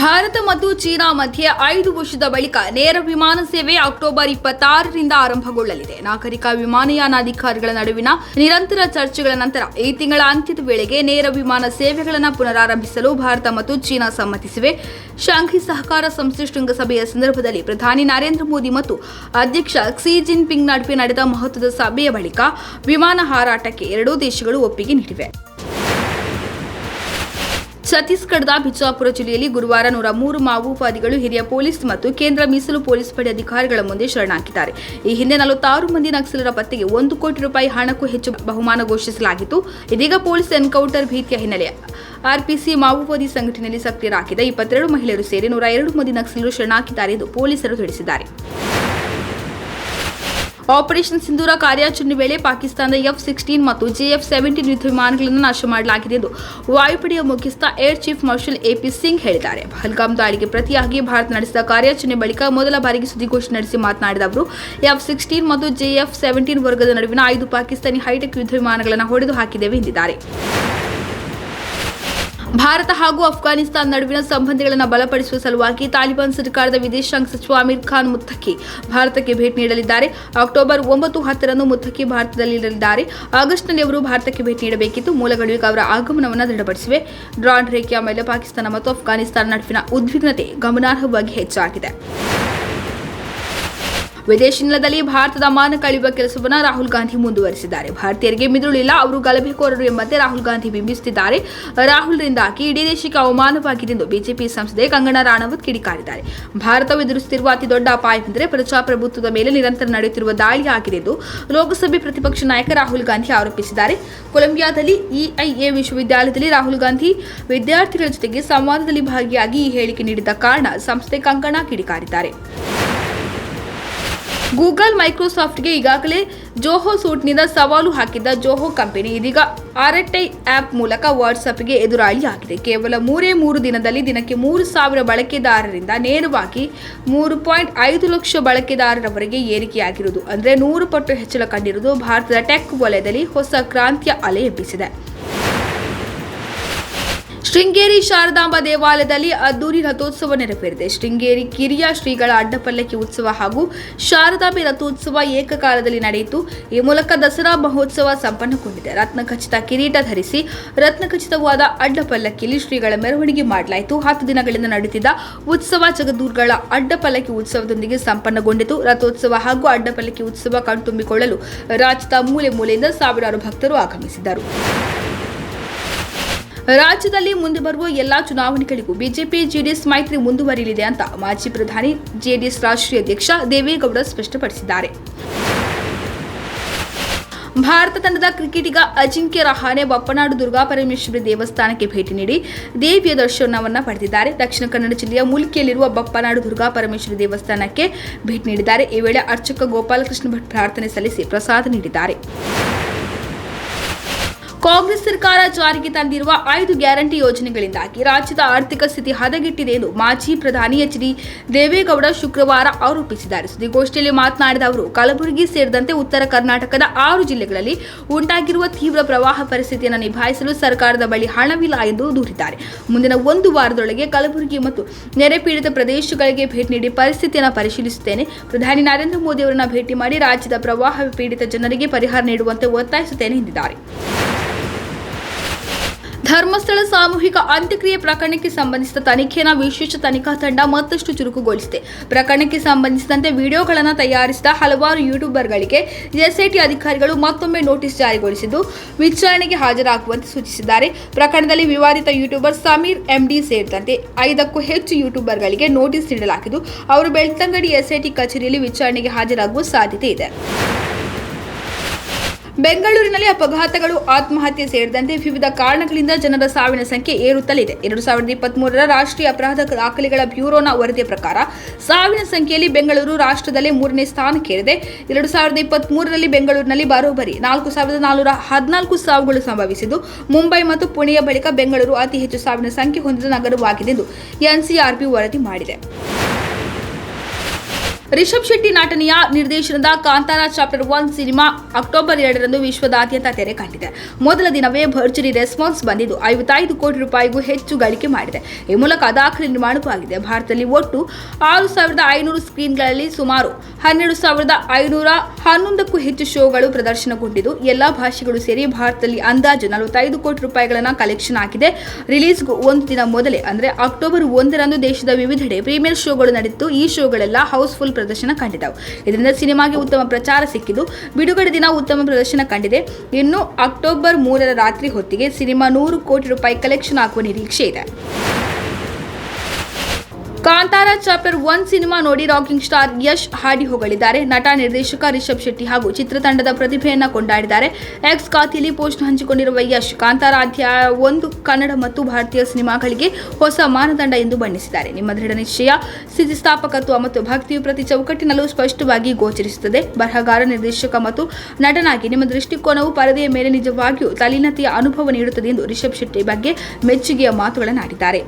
ಭಾರತ ಮತ್ತು ಚೀನಾ ಮಧ್ಯೆ ಐದು ವರ್ಷದ ಬಳಿಕ ನೇರ ವಿಮಾನ ಸೇವೆ ಅಕ್ಟೋಬರ್ ಇಪ್ಪತ್ತಾರರಿಂದ ಆರಂಭಗೊಳ್ಳಲಿದೆ. ನಾಗರಿಕ ವಿಮಾನಯಾನ ಅಧಿಕಾರಿಗಳ ನಡುವಿನ ನಿರಂತರ ಚರ್ಚೆಗಳ ನಂತರ ಈ ತಿಂಗಳ ಅಂತ್ಯದ ವೇಳೆಗೆ ನೇರ ವಿಮಾನ ಸೇವೆಗಳನ್ನು ಪುನರಾರಂಭಿಸಲು ಭಾರತ ಮತ್ತು ಚೀನಾ ಸಮ್ಮತಿಸಿವೆ. ಶಾಂಘೈ ಸಹಕಾರ ಸಂಸ್ಥೆ ಶೃಂಗಸಭೆಯ ಸಂದರ್ಭದಲ್ಲಿ ಪ್ರಧಾನಿ ನರೇಂದ್ರ ಮೋದಿ ಮತ್ತು ಅಧ್ಯಕ್ಷ ಕ್ಸಿ ಜಿನ್ಪಿಂಗ್ ನಡುವೆ ನಡೆದ ಮಹತ್ವದ ಸಭೆಯ ಬಳಿಕ ವಿಮಾನ ಹಾರಾಟಕ್ಕೆ ಎರಡೂ ದೇಶಗಳು ಒಪ್ಪಿಗೆ ನೀಡಿವೆ. ಛತ್ತೀಸ್ಗಢದ ಬಿಜಾಪುರ ಜಿಲ್ಲೆಯಲ್ಲಿ ಗುರುವಾರ ನೂರ ಮೂರು ಮಾವೋವಾದಿಗಳು ಹಿರಿಯ ಪೊಲೀಸ್ ಮತ್ತು ಕೇಂದ್ರ ಮೀಸಲು ಪೊಲೀಸ್ ಪಡೆ ಅಧಿಕಾರಿಗಳ ಮುಂದೆ ಶರಣಾಗಿದ್ದಾರೆ. ಈ ಹಿಂದೆ ನಲವತ್ತಾರು ಮಂದಿ ನಕ್ಸಲರ ಪತ್ತೆಗೆ ಒಂದು ಕೋಟಿ ರೂಪಾಯಿ ಹಣಕ್ಕೂ ಹೆಚ್ಚು ಬಹುಮಾನ ಘೋಷಿಸಲಾಗಿತ್ತು. ಇದೀಗ ಪೊಲೀಸ್ ಎನ್ಕೌಂಟರ್ ಭೀತಿಯ ಹಿನ್ನೆಲೆ. ಆರ್ಪಿಸಿ ಮಾವೋವಾದಿ ಸಂಘಟನೆಯಲ್ಲಿ ಸಕ್ರಿಯರಾಗಿದ್ದ ಇಪ್ಪತ್ತೆರಡು ಮಹಿಳೆಯರು ಸೇರಿ ನೂರ ಎರಡು ಮಂದಿ ನಕ್ಸಲರು ಶರಣಾಗಿದ್ದಾರೆ ಎಂದು ಪೊಲೀಸರು ತಿಳಿಸಿದ್ದಾರೆ. ಆಪರೇಷನ್ ಸಿಂಧೂರ ಕಾರ್ಯಾಚರಣೆ ವೇಳೆ ಪಾಕಿಸ್ತಾನದ ಎಫ್ ಸಿಕ್ಸ್ಟೀನ್ ಮತ್ತು ಜೆಎಫ್ ಸೆವೆಂಟೀನ್ ಯುದ್ಧ ವಿಮಾನಗಳನ್ನು ನಾಶ ಮಾಡಲಾಗಿದೆ ಎಂದು ವಾಯುಪಡೆಯ ಮುಖ್ಯಸ್ಥ air chief marshal AP Singh ಹೇಳಿದ್ದಾರೆ. ಪಹಲ್ಗಾಮ್ ದಾಳಿಗೆ ಪ್ರತಿಯಾಗಿ ಭಾರತ ನಡೆಸಿದ ಕಾರ್ಯಾಚರಣೆ ಬಳಿಕ ಮೊದಲ ಬಾರಿಗೆ ಸುದ್ದಿಗೋಷ್ಠಿ ನಡೆಸಿ ಮಾತನಾಡಿದ ಅವರು ಎಫ್ ಸಿಕ್ಸ್ಟೀನ್ ಮತ್ತು ಜೆಎಫ್ ಸೆವೆಂಟೀನ್ ವರ್ಗದ ನಡುವಿನ ಐದು ಪಾಕಿಸ್ತಾನಿ ಹೈಟೆಕ್ ಯುದ್ಧ ವಿಮಾನಗಳನ್ನು ಹೊಡೆದು ಹಾಕಿದ್ದೇವೆ ಎಂದಿದ್ದಾರೆ. ಭಾರತ ಹಾಗೂ ಅಫ್ಘಾನಿಸ್ತಾನ ನಡುವಿನ ಸಂಬಂಧಗಳನ್ನು ಬಲಪಡಿಸುವ ಸಲುವಾಗಿ ತಾಲಿಬಾನ್ ಸರ್ಕಾರದ ವಿದೇಶಾಂಗ ಸಚಿವ ಅಮೀರ್ ಖಾನ್ ಮುತ್ತಕಿ ಭಾರತಕ್ಕೆ ಭೇಟಿ ನೀಡಲಿದ್ದಾರೆ. ಅಕ್ಟೋಬರ್ ಒಂಬತ್ತು ಹತ್ತರಂದು ಮುತ್ತಕಿ ಭಾರತದಲ್ಲಿರಲಿದ್ದಾರೆ ಆಗಸ್ಟ್ನಲ್ಲಿ ಅವರು ಭಾರತಕ್ಕೆ ಭೇಟಿ ನೀಡಬೇಕಿತ್ತು. ಮೂಲಗಳು ಈಗ ಅವರ ಆಗಮನವನ್ನು ದೃಢಪಡಿಸಿವೆ. ಡ್ರಾನ್ ರೇಖೆಯ ಮೇಲೆ ಪಾಕಿಸ್ತಾನ ಮತ್ತು ಅಫ್ಘಾನಿಸ್ತಾನ ನಡುವಿನ ಉದ್ವಿಗ್ನತೆ ಗಮನಾರ್ಹವಾಗಿ ಹೆಚ್ಚಾಗಿದೆ. ವಿದೇಶಿ ನೆಲದಲ್ಲಿ ಭಾರತದ ಮಾನ ಕಳೆಯುವ ಕೆಲಸವನ್ನು ರಾಹುಲ್ ಗಾಂಧಿ ಮುಂದುವರಿಸಿದ್ದಾರೆ. ಭಾರತೀಯರಿಗೆ ಮಿದುಳಿಲ್ಲ, ಅವರು ಗಲಭೆಕೋರರು ಎಂಬಂತೆ ರಾಹುಲ್ ಗಾಂಧಿ ಬಿಂಬಿಸುತ್ತಿದ್ದಾರೆ. ರಾಹುಲ್ರಿಂದಾಗಿ ಇಡೀ ದೇಶಕ್ಕೆ ಅವಮಾನವಾಗಿದೆ ಎಂದು ಬಿಜೆಪಿ ಸಂಸದೆ ಕಂಗನಾ ರಾಣಾವತ್ ಕಿಡಿಕಾರಿದ್ದಾರೆ. ಭಾರತ ಎದುರಿಸುತ್ತಿರುವ ಅತಿದೊಡ್ಡ ಅಪಾಯವೆಂದರೆ ಪ್ರಜಾಪ್ರಭುತ್ವದ ಮೇಲೆ ನಿರಂತರ ನಡೆಯುತ್ತಿರುವ ದಾಳಿಯಾಗಿದೆ ಎಂದು ಲೋಕಸಭೆ ಪ್ರತಿಪಕ್ಷ ನಾಯಕ ರಾಹುಲ್ ಗಾಂಧಿ ಆರೋಪಿಸಿದ್ದಾರೆ. ಕೊಲಂಬಿಯಾದಲ್ಲಿ ಇಐಎ ವಿಶ್ವವಿದ್ಯಾಲಯದಲ್ಲಿ ರಾಹುಲ್ ಗಾಂಧಿ ವಿದ್ಯಾರ್ಥಿಗಳ ಜೊತೆಗೆ ಸಂವಾದದಲ್ಲಿ ಭಾಗಿಯಾಗಿ ಈ ಹೇಳಿಕೆ ನೀಡಿದ್ದ ಕಾರಣ ಸಂಸ್ಥೆ ಕಂಗಣ ಕಿಡಿಕಾರಿದ್ದಾರೆ. ಗೂಗಲ್ ಮೈಕ್ರೋಸಾಫ್ಟ್ಗೆ ಈಗಾಗಲೇ ಜೋಹೋ ಸೂಟ್ನಿಂದ ಸವಾಲು ಹಾಕಿದ್ದ ಜೋಹೋ ಕಂಪನಿ ಇದೀಗ ಆರ್ಎಟ್ಐ ಆಪ್ ಮೂಲಕ ವಾಟ್ಸಪ್ಗೆ ಎದುರಾಳಿಯಾಗಿದೆ. ಕೇವಲ ಮೂರೇ ಮೂರು ದಿನದಲ್ಲಿ ದಿನಕ್ಕೆ ಮೂರು ಸಾವಿರ ಬಳಕೆದಾರರಿಂದ ನೇರವಾಗಿ ಮೂರು ಪಾಯಿಂಟ್ ಐದು ಲಕ್ಷ ಬಳಕೆದಾರರವರೆಗೆ ಏರಿಕೆಯಾಗಿರುವುದು. ಅಂದರೆ ನೂರು ಪಟ್ಟು ಹೆಚ್ಚಳ ಕಂಡಿರುವುದು ಭಾರತದ ಟೆಕ್ ವಲಯದಲ್ಲಿ ಹೊಸ ಕ್ರಾಂತಿಯ ಅಲೆ ಎಬ್ಬಿಸಿದೆ. ಶೃಂಗೇರಿ ಶಾರದಾಂಬ ದೇವಾಲಯದಲ್ಲಿ ಅದ್ದೂರಿ ರಥೋತ್ಸವ ನೆರವೇರಿದೆ. ಶೃಂಗೇರಿ ಕಿರಿಯ ಶ್ರೀಗಳ ಅಡ್ಡಪಲ್ಲಕ್ಕಿ ಉತ್ಸವ ಹಾಗೂ ಶಾರದಾಂಬೆ ರಥೋತ್ಸವ ಏಕಕಾಲದಲ್ಲಿ ನಡೆಯಿತು. ಈ ಮೂಲಕ ದಸರಾ ಮಹೋತ್ಸವ ಸಂಪನ್ನಗೊಂಡಿದೆ. ರತ್ನಖಚಿತ ಕಿರೀಟ ಧರಿಸಿ ರತ್ನ ಖಚಿತವಾದ ಅಡ್ಡಪಲ್ಲಕ್ಕಿಯಲ್ಲಿ ಶ್ರೀಗಳ ಮೆರವಣಿಗೆ ಮಾಡಲಾಯಿತು. ಹತ್ತು ದಿನಗಳಿಂದ ನಡೆಯುತ್ತಿದ್ದ ಉತ್ಸವ ಜಗದೂರ್ಗಳ ಅಡ್ಡಪಲ್ಲಕ್ಕಿ ಉತ್ಸವದೊಂದಿಗೆ ಸಂಪನ್ನಗೊಂಡಿತು. ರಥೋತ್ಸವ ಹಾಗೂ ಅಡ್ಡಪಲ್ಲಕ್ಕಿ ಉತ್ಸವ ಕಣ್ತುಂಬಿಕೊಳ್ಳಲು ರಾಜ್ಯದ ಮೂಲೆ ಮೂಲೆಯಿಂದ ಸಾವಿರಾರು ಭಕ್ತರು ಆಗಮಿಸಿದ್ದರು. ರಾಜ್ಯದಲ್ಲಿ ಮುಂದೆ ಬರುವ ಎಲ್ಲಾ ಚುನಾವಣೆಗಳಿಗೂ ಬಿಜೆಪಿ, ಜೆಡಿಎಸ್ ಮೈತ್ರಿ ಮುಂದುವರಿಯಲಿದೆ ಅಂತ ಮಾಜಿ ಪ್ರಧಾನಿ ಜೆಡಿಎಸ್ ರಾಷ್ಟ್ರೀಯ ಅಧ್ಯಕ್ಷ ದೇವೇಗೌಡ ಸ್ಪಷ್ಟಪಡಿಸಿದ್ದಾರೆ. ಭಾರತ ತಂಡದ ಕ್ರಿಕೆಟಿಗ ಅಜಿಂಕ್ಯ ರಹಾನೆ ಬಪ್ಪನಾಡು ದುರ್ಗಾ ಪರಮೇಶ್ವರಿ ದೇವಸ್ಥಾನಕ್ಕೆ ಭೇಟಿ ನೀಡಿ ದೇವಿಯ ದರ್ಶನವನ್ನು ಪಡೆದಿದ್ದಾರೆ. ದಕ್ಷಿಣ ಕನ್ನಡ ಜಿಲ್ಲೆಯ ಮುಲ್ಕಿಯಲ್ಲಿರುವ ಬಪ್ಪನಾಡು ದುರ್ಗಾ ಪರಮೇಶ್ವರಿ ದೇವಸ್ಥಾನಕ್ಕೆ ಭೇಟಿ ನೀಡಿದ್ದಾರೆ. ಈ ವೇಳೆ ಅರ್ಚಕ ಗೋಪಾಲಕೃಷ್ಣ ಭಟ್ ಪ್ರಾರ್ಥನೆ ಸಲ್ಲಿಸಿ ಪ್ರಸಾದ ನೀಡಿದ್ದಾರೆ. ಕಾಂಗ್ರೆಸ್ ಸರ್ಕಾರ ಜಾರಿಗೆ ತಂದಿರುವ ಐದು ಗ್ಯಾರಂಟಿ ಯೋಜನೆಗಳಿಂದಾಗಿ ರಾಜ್ಯದ ಆರ್ಥಿಕ ಸ್ಥಿತಿ ಹದಗೆಟ್ಟಿದೆ ಎಂದು ಮಾಜಿ ಪ್ರಧಾನಿ ಎಚ್ ಡಿ ದೇವೇಗೌಡ ಶುಕ್ರವಾರ ಆರೋಪಿಸಿದ್ದಾರೆ. ಸುದ್ದಿಗೋಷ್ಠಿಯಲ್ಲಿ ಮಾತನಾಡಿದ ಅವರು, ಕಲಬುರಗಿ ಸೇರಿದಂತೆ ಉತ್ತರ ಕರ್ನಾಟಕದ ಆರು ಜಿಲ್ಲೆಗಳಲ್ಲಿ ಉಂಟಾಗಿರುವ ತೀವ್ರ ಪ್ರವಾಹ ಪರಿಸ್ಥಿತಿಯನ್ನು ನಿಭಾಯಿಸಲು ಸರ್ಕಾರದ ಬಳಿ ಹಣವಿಲ್ಲ ಎಂದು ದೂರಿದ್ದಾರೆ. ಮುಂದಿನ ಒಂದು ವಾರದೊಳಗೆ ಕಲಬುರಗಿ ಮತ್ತು ನೆರೆ ಪೀಡಿತ ಪ್ರದೇಶಗಳಿಗೆ ಭೇಟಿ ನೀಡಿ ಪರಿಸ್ಥಿತಿಯನ್ನು ಪರಿಶೀಲಿಸುತ್ತೇನೆ. ಪ್ರಧಾನಿ ನರೇಂದ್ರ ಮೋದಿ ಅವರನ್ನು ಭೇಟಿ ಮಾಡಿ ರಾಜ್ಯದ ಪ್ರವಾಹ ಪೀಡಿತ ಜನರಿಗೆ ಪರಿಹಾರ ನೀಡುವಂತೆ ಒತ್ತಾಯಿಸುತ್ತೇನೆ ಎಂದಿದ್ದಾರೆ. ಧರ್ಮಸ್ಥಳ ಸಾಮೂಹಿಕ ಅಂತ್ಯಕ್ರಿಯೆ ಪ್ರಕರಣಕ್ಕೆ ಸಂಬಂಧಿಸಿದ ತನಿಖೆನ ವಿಶೇಷ ತನಿಖಾ ತಂಡ ಮತ್ತಷ್ಟು ಚುರುಕುಗೊಳಿಸಿದೆ. ಪ್ರಕರಣಕ್ಕೆ ಸಂಬಂಧಿಸಿದಂತೆ ವಿಡಿಯೋಗಳನ್ನು ತಯಾರಿಸಿದ ಹಲವಾರು ಯೂಟ್ಯೂಬರ್ಗಳಿಗೆ ಎಸ್ಐಟಿ ಅಧಿಕಾರಿಗಳು ಮತ್ತೊಮ್ಮೆ ನೋಟಿಸ್ ಜಾರಿಗೊಳಿಸಿದ್ದು, ವಿಚಾರಣೆಗೆ ಹಾಜರಾಗುವಂತೆ ಸೂಚಿಸಿದ್ದಾರೆ. ಪ್ರಕರಣದಲ್ಲಿ ವಿವಾದಿತ ಯೂಟ್ಯೂಬರ್ ಸಮೀರ್ ಎಂಡಿ ಸೇರಿದಂತೆ ಐದಕ್ಕೂ ಹೆಚ್ಚು ಯೂಟ್ಯೂಬರ್ಗಳಿಗೆ ನೋಟಿಸ್ ನೀಡಲಾಗಿದ್ದು, ಅವರು ಬೆಳ್ತಂಗಡಿ ಎಸ್ಐಟಿ ಕಚೇರಿಯಲ್ಲಿ ವಿಚಾರಣೆಗೆ ಹಾಜರಾಗುವ ಸಾಧ್ಯತೆ ಇದೆ. ಬೆಂಗಳೂರಿನಲ್ಲಿ ಅಪಘಾತಗಳು, ಆತ್ಮಹತ್ಯೆ ಸೇರಿದಂತೆ ವಿವಿಧ ಕಾರಣಗಳಿಂದ ಜನರ ಸಾವಿನ ಸಂಖ್ಯೆ ಏರುತ್ತಲಿದೆ. ಎರಡು ಸಾವಿರದ ಇಪ್ಪತ್ಮೂರರ ರಾಷ್ಟ್ರೀಯ ಅಪರಾಧ ದಾಖಲೆಗಳ ಬ್ಯೂರೋನ ವರದಿಯ ಪ್ರಕಾರ ಸಾವಿನ ಸಂಖ್ಯೆಯಲ್ಲಿ ಬೆಂಗಳೂರು ರಾಷ್ಟ್ರದಲ್ಲೇ ಮೂರನೇ ಸ್ಥಾನಕ್ಕೇರಿದೆ. ಎರಡು ಸಾವಿರದ ಇಪ್ಪತ್ಮೂರರಲ್ಲಿ ಬೆಂಗಳೂರಿನಲ್ಲಿ ಬರೋಬ್ಬರಿ. ನಾಲ್ಕು ಸಾವಿರದ ನಾಲ್ನೂರ ಹದಿನಾಲ್ಕು ಸಾವುಗಳು ಸಂಭವಿಸಿದ್ದು, ಮುಂಬೈ ಮತ್ತು ಪುಣೆಯ ಬಳಿಕ ಬೆಂಗಳೂರು ಅತಿ ಹೆಚ್ಚು ಸಾವಿನ ಸಂಖ್ಯೆ ಹೊಂದಿದ ನಗರವಾಗಿದೆ ಎಂದು ಎನ್ಸಿಆರ್ಪಿ ವರದಿ ಮಾಡಿದೆ. ರಿಷಬ್ ಶೆಟ್ಟಿ ನಟನೆಯ ನಿರ್ದೇಶನದ Kantara chapter one cinema October ಎರಡರಂದು ವಿಶ್ವದಾದ್ಯಂತ ತೆರೆ ಕಂಡಿದೆ ಮೊದಲ ದಿನವೇ ಭರ್ಜರಿ ರೆಸ್ಪಾನ್ಸ್ ಬಂದಿದ್ದು, ಐವತ್ತೈದು ಕೋಟಿ ರೂಪಾಯಿಗೂ ಹೆಚ್ಚು ಗಳಿಕೆ ಮಾಡಿದೆ. ಈ ಮೂಲಕ ದಾಖಲೆ ನಿರ್ಮಾಣವೂ ಆಗಿದೆ. ಭಾರತದಲ್ಲಿ ಒಟ್ಟು ಆರು ಸಾವಿರದ ಐನೂರು ಸ್ಕ್ರೀನ್ಗಳಲ್ಲಿ ಸುಮಾರು ಹನ್ನೆರಡು ಸಾವಿರದ ಐನೂರ ಹನ್ನೊಂದಕ್ಕೂ ಹೆಚ್ಚು ಶೋಗಳು ಪ್ರದರ್ಶನಗೊಂಡಿದ್ದು, ಎಲ್ಲಾ ಭಾಷೆಗಳು ಸೇರಿ ಭಾರತದಲ್ಲಿ ಅಂದಾಜು ನಲವತ್ತೈದು ಕೋಟಿ ರೂಪಾಯಿಗಳನ್ನು ಕಲೆಕ್ಷನ್ ಆಗಿದೆ ರಿಲೀಸ್ಗೂ ಒಂದು ದಿನ ಮೊದಲೇ, ಅಂದರೆ ಅಕ್ಟೋಬರ್ ಒಂದರಂದು ದೇಶದ ವಿವಿಧೆಡೆ ಪ್ರೀಮಿಯರ್ ಶೋಗಳು ನಡೆದಿತ್ತು ಈ ಶೋಗಳೆಲ್ಲ ಹೌಸ್ಫುಲ್ ಪ್ರದರ್ಶನ ಕಂಡಿದ್ದವು. ಇದರಿಂದ ಸಿನಿಮಾಗೆ ಉತ್ತಮ ಪ್ರಚಾರ ಸಿಕ್ಕಿದ್ದು, ಬಿಡುಗಡೆ ದಿನ ಉತ್ತಮ ಪ್ರದರ್ಶನ ಕಂಡಿದೆ. ಇನ್ನು ಅಕ್ಟೋಬರ್ ಮೂರರ ರಾತ್ರಿ ಹೊತ್ತಿಗೆ ಸಿನಿಮಾ ನೂರು ಕೋಟಿ ರೂಪಾಯಿ ಕಲೆಕ್ಷನ್ ಆಗುವ ನಿರೀಕ್ಷೆ ಇದೆ. ಕಾಂತಾರ ಚಾಪ್ಟರ್ ಒನ್ ಸಿನಿಮಾ ನೋಡಿ ರಾಕಿಂಗ್ ಸ್ಟಾರ್ ಯಶ್ ಹಾಡಿ ಹೊಗಳಿದ್ದಾರೆ. ನಟ, ನಿರ್ದೇಶಕ ರಿಷಬ್ ಶೆಟ್ಟಿ ಹಾಗೂ ಚಿತ್ರತಂಡದ ಪ್ರತಿಭೆಯನ್ನ ಕೊಂಡಾಡಿದ್ದಾರೆ. ಎಕ್ಸ್ ಖಾತೆಯಲ್ಲಿ ಪೋಸ್ಟ್ ಹಂಚಿಕೊಂಡಿರುವ ಯಶ್ ಕಾಂತಾರ ಅಧ್ಯಾಯ ಒಂದು, ಕನ್ನಡ ಮತ್ತು ಭಾರತೀಯ ಸಿನಿಮಾಗಳಿಗೆ ಹೊಸ ಮಾನದಂಡ ಎಂದು ಬಣ್ಣಿಸಿದ್ದಾರೆ. ನಿಮ್ಮ ದೃಢ ನಿಶ್ಚಯ ಸ್ಥಿತಿಸ್ಥಾಪಕತ್ವ ಮತ್ತು ಭಕ್ತಿಯು ಪ್ರತಿ ಚೌಕಟ್ಟಿನಲ್ಲೂ ಸ್ಪಷ್ಟವಾಗಿ ಗೋಚರಿಸುತ್ತದೆ. ಬರಹಗಾರ, ನಿರ್ದೇಶಕ ಮತ್ತು ನಟನಾಗಿ ನಿಮ್ಮ ದೃಷ್ಟಿಕೋನವು ಪರದೆಯ ಮೇಲೆ ನಿಜವಾಗಿಯೂ ತಲೀನತೆಯ ಅನುಭವ ನೀಡುತ್ತದೆ ಎಂದು ರಿಷಬ್ ಶೆಟ್ಟಿ ಬಗ್ಗೆ ಮೆಚ್ಚುಗೆಯ ಮಾತುಗಳನ್ನಾಡಿದ್ದಾರೆ.